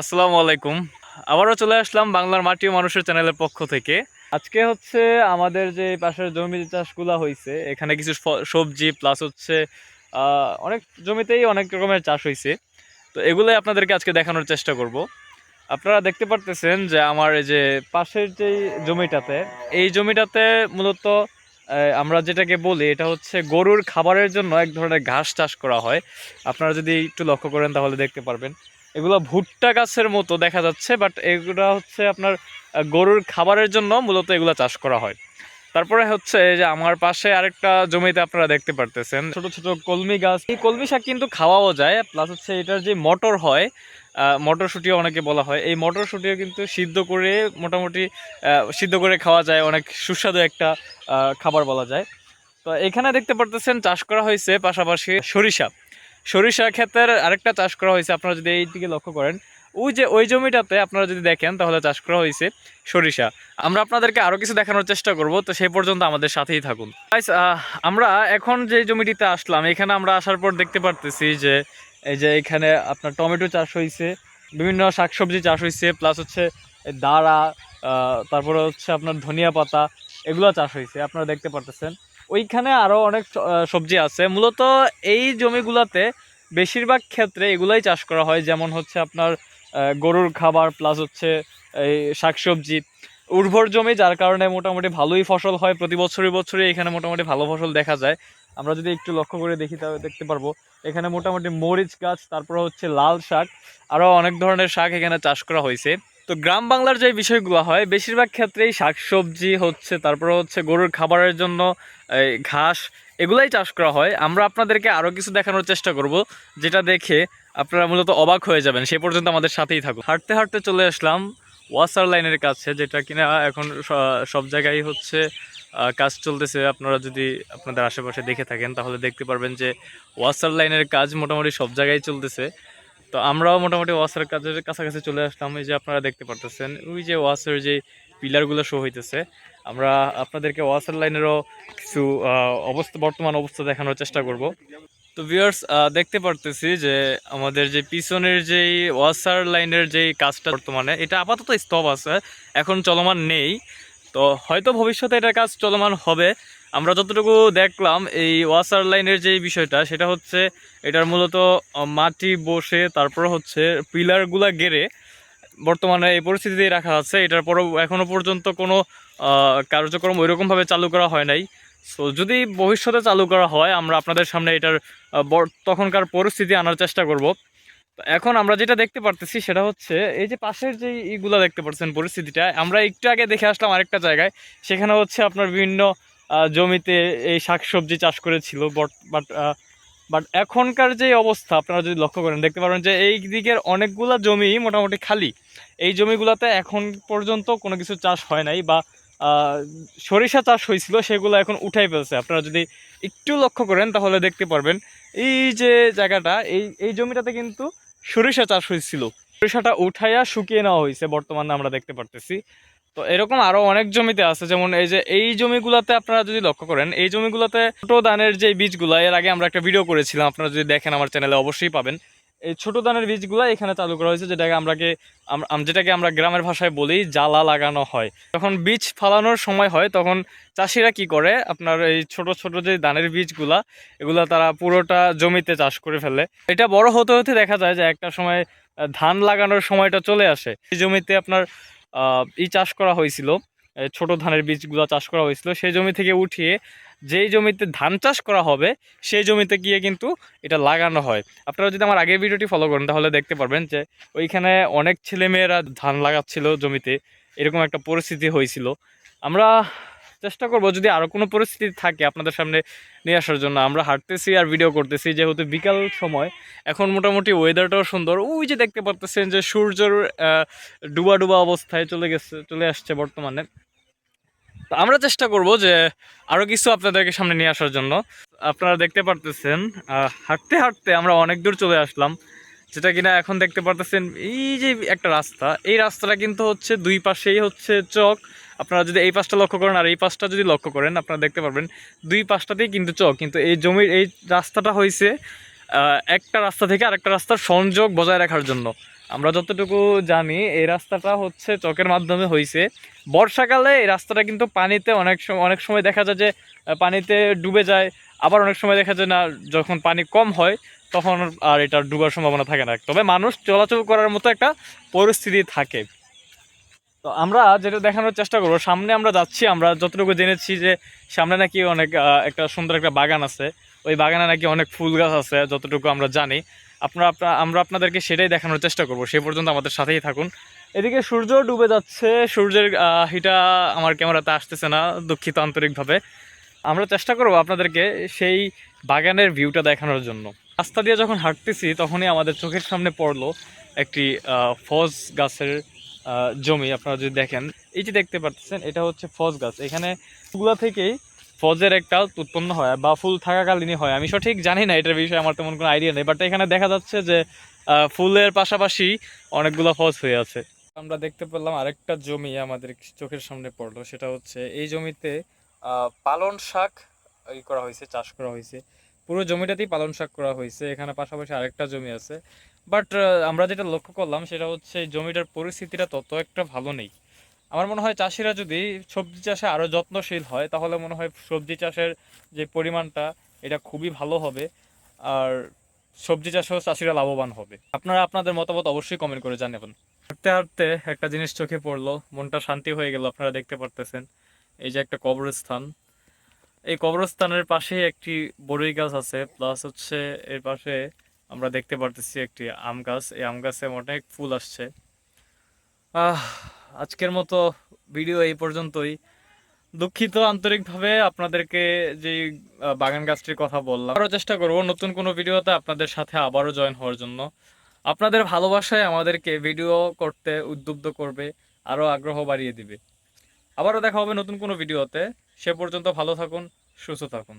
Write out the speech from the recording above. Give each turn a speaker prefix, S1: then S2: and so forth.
S1: আসসালামু আলাইকুম। আবারও চলে আসলাম বাংলার মাটি ও মানুষের চ্যানেলের পক্ষ থেকে। আজকে হচ্ছে আমাদের যে পাশের জমি চাষগুলো হয়েছে এখানে কিছু সবজি প্লাস হচ্ছে অনেক জমিতেই অনেক রকমের চাষ হয়েছে তো এগুলোই আপনাদেরকে আজকে দেখানোর চেষ্টা করব। আপনারা দেখতে পারতেছেন যে আমার এই যে পাশের যে জমিটাতে, এই জমিটাতে মূলত আমরা যেটাকে বলি, এটা হচ্ছে গরুর খাবারের জন্য এক ধরনের ঘাস চাষ করা হয়। আপনারা যদি একটু লক্ষ্য করেন তাহলে দেখতে পারবেন। এগুলো ভুট্টা গাছের মতো দেখা যাচ্ছে বাট এগুলো হচ্ছে আপনার গরুর খাবারের জন্য মূলত এগুলো চাষ করা হয়। তারপরে হচ্ছে যে আমার পাশে আরেকটা জমিতে আপনারা দেখতে পারতেছেন, ছোট ছোট কলমি গাছ। এই কলমি শাক কিন্তু খাওয়াও যায় প্লাস হচ্ছে এটার যে মটর হয় মটরশুঁটিও অনেকে বলা হয়। এই মটরশুঁটিও কিন্তু সিদ্ধ করে মোটামুটি সিদ্ধ করে খাওয়া যায়, অনেক সুস্বাদু একটা খাবার বলা যায়। তো এখানে দেখতে পারতেছেন, চাষ করা হয়েছে পাশাপাশি সরিষা। সরিষা ক্ষেতের আরেকটা চাষ করা হয়েছে, আপনারা যদি এই দিকে লক্ষ্য করেন। ওই যে, ওই জমিটাতে আপনারা যদি দেখেন, তাহলে চাষ করা হয়েছে সরিষা। আমরা আপনাদেরকে আরও কিছু দেখানোর চেষ্টা করব, তো সেই পর্যন্ত আমাদের সাথেই থাকুন। আমরা এখন যে জমিটিতে আসলাম, এখানে আমরা আসার পর দেখতে পারতেছি যে, এই যে এখানে আপনার টমেটো চাষ হয়েছে, বিভিন্ন শাকসবজি চাষ হয়েছে প্লাস হচ্ছে দাঁড়া তারপরে হচ্ছে আপনার ধনিয়া পাতা, এগুলো চাষ হয়েছে, আপনারা দেখতে পারতেছেন। ওইখানে আরও অনেক সবজি আছে। মূলত এই জমিগুলোতে বেশিরভাগ ক্ষেত্রে এগুলাই চাষ করা হয়। যেমন হচ্ছে আপনার গরুর খাবার প্লাস হচ্ছে এই শাকসবজি। উর্বর জমি, যার কারণে মোটামুটি ভালোই ফসল হয়। প্রতি বছরই বছরই এখানে মোটামুটি ভালো ফসল দেখা যায়। আমরা যদি একটু লক্ষ্য করে দেখি তাহলে দেখতে পারব, এখানে মোটামুটি মরিচ গাছ, তারপর হচ্ছে লাল শাক। আরও অনেক ধরনের শাক এখানে চাষ করা হয়েছে। তো গ্রাম বাংলার যে বিষয়গুলো হয়, বেশিরভাগ ক্ষেত্রেই শাকসবজি হচ্ছে, তারপর হচ্ছে গরুর খাবারের জন্য ঘাস এগুলাই চাষ করা হয়। আমরা আপনাদেরকে আরও কিছু দেখানোর চেষ্টা করব, যেটা দেখে আপনারা মূলত অবাক হয়ে যাবেন। সে পর্যন্ত আমাদের সাথেই থাকুন। হাঁটতে হাঁটতে চলে আসলাম ওয়াসার লাইনের কাছে, যেটা কিনা এখন সব জায়গায় হচ্ছে কাজ চলতেছে। আপনারা যদি আপনাদের আশেপাশে দেখে থাকেন, তাহলে দেখতে পারবেন যে ওয়াসার লাইনের কাজ মোটামুটি সব জায়গায় চলতেছে। তো আমরাও মোটামুটি ওয়াসার কাজের কাছাকাছি চলে আসলাম। এই যে আপনারা দেখতে পারতেছেন, ওই যে ওয়াসার যে পিলারগুলো শো হইতেছে, আমরা আপনাদেরকে ওয়াসার লাইনেরও কিছু অবস্থা, বর্তমান অবস্থা দেখানোর চেষ্টা করব। তো ভিউয়ার্স দেখতে পারতেছি যে আমাদের যে পিছনের যেই ওয়াসার লাইনের যেই কাজটা বর্তমানে, এটা আপাতত স্তব আছে, এখন চলমান নেই। তো হয়তো ভবিষ্যতে এটার কাজ চলমান হবে। আমরা যতটুকু দেখলাম, এই ওয়াসার লাইনের যে বিষয়টা, সেটা হচ্ছে এটার মূলত মাটি বসে, তারপর হচ্ছে পিলারগুলা গেড়ে বর্তমানে এই পরিস্থিতিতে রাখা আছে। এটার পরও এখনও পর্যন্ত কোনো কার্যক্রম ওইরকমভাবে চালু করা হয় নাই। সো যদি ভবিষ্যতে চালু করা হয়, আমরা আপনাদের সামনে এটার তখনকার পরিস্থিতি আনার চেষ্টা করব। এখন আমরা যেটা দেখতে পারতেছি, সেটা হচ্ছে এই যে পাশের যে ইগুলা দেখতে পাচ্ছেন পরিস্থিতিটা, আমরা একটু আগে দেখে আসলাম আরেকটা জায়গায়। সেখানে হচ্ছে আপনার বিভিন্ন জমিতে এই শাকসবজি চাষ করেছিল, বট বাট বাট এখনকার যে অবস্থা, আপনারা যদি লক্ষ্য করেন, দেখতে পারবেন যে এই দিকের অনেকগুলা জমি মোটামুটি খালি। এই জমিগুলোতে এখন পর্যন্ত কোনো কিছু চাষ হয় নাই বা সরিষা চাষ হয়েছিল, সেগুলো এখন উঠাই ফেলছে। আপনারা যদি একটু লক্ষ্য করেন, তাহলে দেখতে পারবেন, এই যে জায়গাটা, এই এই জমিটাতে কিন্তু সরিষা চাষ হয়েছিল। সরিষাটা উঠাইয়া শুকিয়ে নেওয়া হয়েছে, বর্তমানে আমরা দেখতে পারতেছি। তো এরকম আরও অনেক জমিতে আছে, যেমন এই যে এই জমিগুলোতে আপনারা যদি লক্ষ্য করেন, এই জমিগুলোতে ছোট ধানের যে বীজগুলো, এর আগে আমরা একটা ভিডিও করেছিলাম, আপনারা যদি দেখেন আমার চ্যানেলে অবশ্যই পাবেন। এই ছোট ধানের বীজগুলো এখানে চালু করা হয়েছে, যেটাকে আমরাকে, আম- আম- যেটাকে আমরা গ্রামের ভাষায় বলি জ্বালা লাগানো হয়। যখন বীজ ফালানোর সময় হয়, তখন চাষিরা কি করে, আপনার এই ছোট ছোট যে ধানের বীজগুলা, এগুলা তারা পুরোটা জমিতে চাষ করে ফেলে। এটা বড় হতে হতে দেখা যায় যে একটা সময় ধান লাগানোর সময়টা চলে আসে। এই জমিতে আপনার ই চাষ করা হয়েছিল। ছোট ধানের বীজগুলো চাষ করা হয়েছিল। সেই জমি থেকে উঠিয়ে যেই জমিতে ধান চাষ করা হবে, সেই জমিতে গিয়ে কিন্তু এটা লাগানো হয়। আপনারা যদি আমার আগের ভিডিওটি ফলো করেন, তাহলে দেখতে পারবেন যে ওইখানে অনেক ছেলেমেয়েরা ধান লাগাচ্ছিল জমিতে। এরকম একটা পরিস্থিতি হয়েছিল। আমরা চেষ্টা করব যদি আরও কোনো পরিস্থিতি থাকে আপনাদের সামনে নিয়ে আসার জন্য। আমরা হাঁটতেছি আর ভিডিও করতেছি, যেহেতু বিকাল সময়, এখন মোটামুটি ওয়েদারটাও সুন্দর। ওই যে দেখতে পারতেছেন যে সূর্যর ডুবা ডুবা অবস্থায় চলে গেছে, চলে আসছে বর্তমানে। তো আমরা চেষ্টা করব যে আরও কিছু আপনাদেরকে সামনে নিয়ে আসার জন্য। আপনারা দেখতে পারতেছেন হাঁটতে হাঁটতে আমরা অনেক দূর চলে আসলাম। যেটা কিনা এখন দেখতে পারতেছেন, এই যে একটা রাস্তা, এই রাস্তাটা কিন্তু হচ্ছে দুই পাশেই হচ্ছে চক। আপনারা যদি এই পাশটা লক্ষ্য করেন আর এই পাশটা যদি লক্ষ্য করেন, আপনারা দেখতে পারবেন দুই পাশটাতেই কিন্তু চক, কিন্তু এই জমির, এই রাস্তাটা হয়েছে একটা রাস্তা থেকে আরেকটা রাস্তার সংযোগ বজায় রাখার জন্য। আমরা যতটুকু জানি, এই রাস্তাটা হচ্ছে চকের মাধ্যমে হয়েছে বর্ষাকালে এই রাস্তাটা কিন্তু পানিতে অনেক সময় অনেক সময় দেখা যায় যে পানিতে ডুবে যায় আবার অনেক সময় দেখা যায় না, যখন পানি কম হয়, তখন আর এটা ডুবার সম্ভাবনা থাকে না। তবে মানুষ চলাচল করার মতো একটা পরিস্থিতি থাকে। তো আমরা যেটা দেখানোর চেষ্টা করব, সামনে আমরা যাচ্ছি, আমরা যতটুকু জেনেছি যে সামনে নাকি অনেক একটা সুন্দর একটা বাগান আছে। ওই বাগানে নাকি অনেক ফুল গাছ আছে, যতটুকু আমরা জানি। আপনারা, আপনা- আমরা আপনাদেরকে সেটাই দেখানোর চেষ্টা করব। সেই পর্যন্ত আমাদের সাথেই থাকুন। এদিকে সূর্য ডুবে যাচ্ছে। সূর্যের হিটা আমার ক্যামেরাতে আসতেছে না, দুঃখিত আন্তরিকভাবে। আমরা চেষ্টা করব আপনাদেরকে সেই বাগানের ভিউটা দেখানোর জন্য। রাস্তা দিয়ে যখন হাঁটতেছি, তখনই আমাদের চোখের সামনে পড়ল একটি ফজ গাছের জমি। আপনারা যদি দেখেন, এই যে দেখতে পাচ্ছেন, এটা হচ্ছে ফজ গাছ। এখানে ফুলগুলা থেকেই ফজের একটা উৎপন্ন হয় বা ফুল থাকাকালীনই হয়। আমি সঠিক জানি না, এটার বিষয়ে আমার তেমন কোনো আইডিয়া নেই বাট এখানে দেখা যাচ্ছে যে ফুলের পাশাপাশি অনেকগুলো ফজ হয়ে আছে। আমরা দেখতে পেলাম আরেকটা জমি আমাদের চোখের সামনে পড়ল, সেটা হচ্ছে এই জমিতে পালন শাক, ই করা হয়েছে, চাষ করা হয়েছে। পুরো জমিটাতেই পালন শাক করা হয়েছে। এখানে পাশাপাশি আরেকটা জমি আছে। বাট আমরা যেটা লক্ষ্য করলাম, সেটা হচ্ছে জমিটার পরিস্থিতিটা তত একটা ভালো নেই। আমার মনে হয় চাষিরা যদি সবজি চাষে আরও যত্নশীল হয়, তাহলে মনে হয় সবজি চাষের যে পরিমাণটা, এটা খুবই ভালো হবে। আর সবজি চাষেও চাষিরা লাভবান হবে। আপনারা আপনাদের মতামত অবশ্যই কমেন্ট করে জানাবেন। হাঁটতে হাঁটতে একটা জিনিস চোখে পড়ল, মনটা শান্তি হয়ে গেল, আপনারা দেখতে পারতেছেন। এই যে একটা কবরস্থান। এই কবরস্থানের পাশে একটি বড়ই গাছ আছে প্লাস হচ্ছে এর পাশে আমরা দেখতে পারতেছি একটি আম গাছ। এই আম গাছে অনেক ফুল আসছে। আজকের মতো ভিডিও এই পর্যন্তই। দুঃখিত আন্তরিকভাবে আপনাদেরকে যে বাগান গাছটির কথা বললাম। আরও চেষ্টা করব নতুন কোনো ভিডিওতে আপনাদের সাথে আবারও জয়েন হওয়ার জন্য। আপনাদের ভালোবাসায় আমাদেরকে ভিডিও করতে উদ্বুদ্ধ করবে, আরও আগ্রহ বাড়িয়ে দিবে। আবারও দেখা হবে নতুন কোনো ভিডিওতে। সে পর্যন্ত ভালো থাকুন সুস্থ থাকুন।